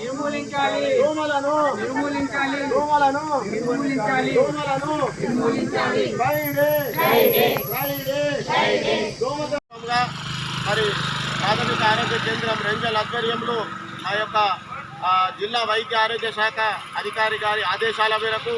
నిర్మూలించాలి. దోమలను నిర్మూలించాలి. దోమలను నిర్మూలించాలి. దోమలను నిర్మూలించాలి. ఫ్రైడే. ఫ్రైడే. దోమగా మరి ప్రాథమిక ఆరోగ్య కేంద్రం రేంజల్ ఆధ్వర్యంలో మా యొక్క ఆ, జిల్లా వైద్య ఆరోగ్య శాఖ అధికారి గారి ఆదేశాల మేరకు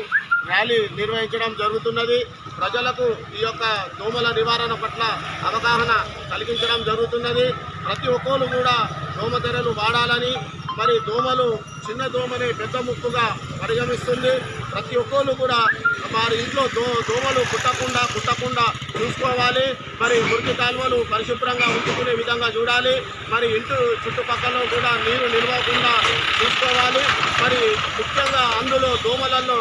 ర్యాలీ నిర్వహించడం జరుగుతున్నది. ప్రజలకు ఈ యొక్క దోమల నివారణ పట్ల అవగాహన కలిగించడం జరుగుతున్నది. ప్రతి ఒక్కరు కూడా దోమతెరలు వాడాలని మరి దోమలు చిన్న దోమని పెద్ద ముక్కుగా పరిగమిస్తుంది ప్రతి ఒక్కరు కూడా వారి ఇంట్లో దో దోమలు కుట్టకుండా కుట్టకుండా చూసుకోవాలి. మరి మురికి కాలువలు పరిశుభ్రంగా ఉంచుకునే విధంగా చూడాలి. మరి ఇంటి చుట్టుపక్కల కూడా నీరు నిలవకుండా చూసుకోవాలి. మరి ముఖ్యంగా అందులో దోమలలో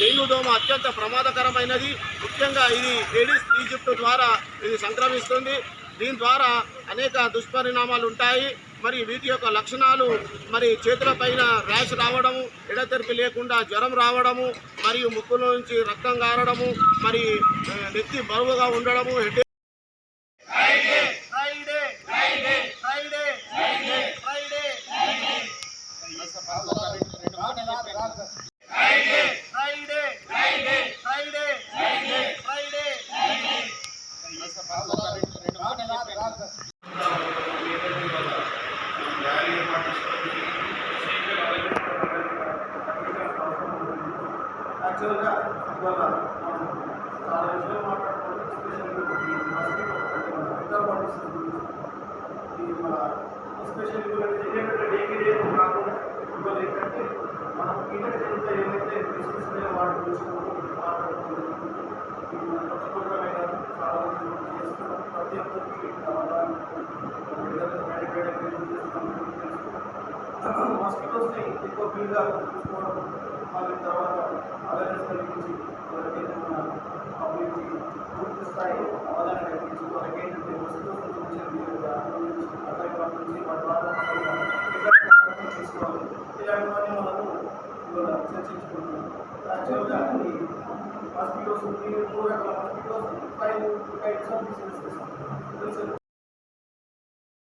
డెంగ్యూ దోమ అత్యంత ప్రమాదకరమైనది. ముఖ్యంగా ఇది ఎడిస్ ఈజిప్ట్ ద్వారా ఇది సంక్రమిస్తుంది. దీని ద్వారా అనేక దుష్పరిణామాలు ఉంటాయి. మరి వీటి యొక్క లక్షణాలు మరి చేతుల పైన ర్యాష్ రావడము ఎడతెరిపి లేకుండా జ్వరం రావడము మరియు ముక్కులో నుంచి రక్తం కారడము మరి నెత్తి బరువుగా ఉండడము యాక్చువల్గా ఇవాళ మనం చాలా విషయాలు మాట్లాడుకోవాలి ఎస్పెషల్లీ ఈ మన ఎస్పెషల్లీ ఇవాళ ఏంటంటే డైలీ డే కాకుండా ఇవాళ ఏంటంటే మనం ఇంటర్నెట్ ఏమైతే బిజినెస్ మీద వాటి చూసుకుంటూ మాట్లాడుకుంటున్నాం ఈ మన కొత్త ప్రోగ్రామే కాదు చాలా మంది చేస్తున్నాం ప్రతి ఒక్కరికి అవగాహన మాస్కిటోస్ని ఎక్కువ ఫీల్గా చూసుకోవడం మళ్ళీ తర్వాత అవేర్నెస్ కల్పించి ఎవరికైతే మన పబ్లిక్కి పూర్తి స్థాయి అవగాహన కల్పించి వాళ్ళకి ఏంటంటే మస్కిటోస్ నుంచి పంపించి అటాక్ వాటి ద్వారా ఎట్లాంటి తీసుకోవాలి. ఇలాంటివన్నీ మనము ఇవాళ చర్చించుకుంటున్నాం యాక్చువల్గా ఈ మస్కిటోస్ మూడు రకాల mosquitoes five types of diseases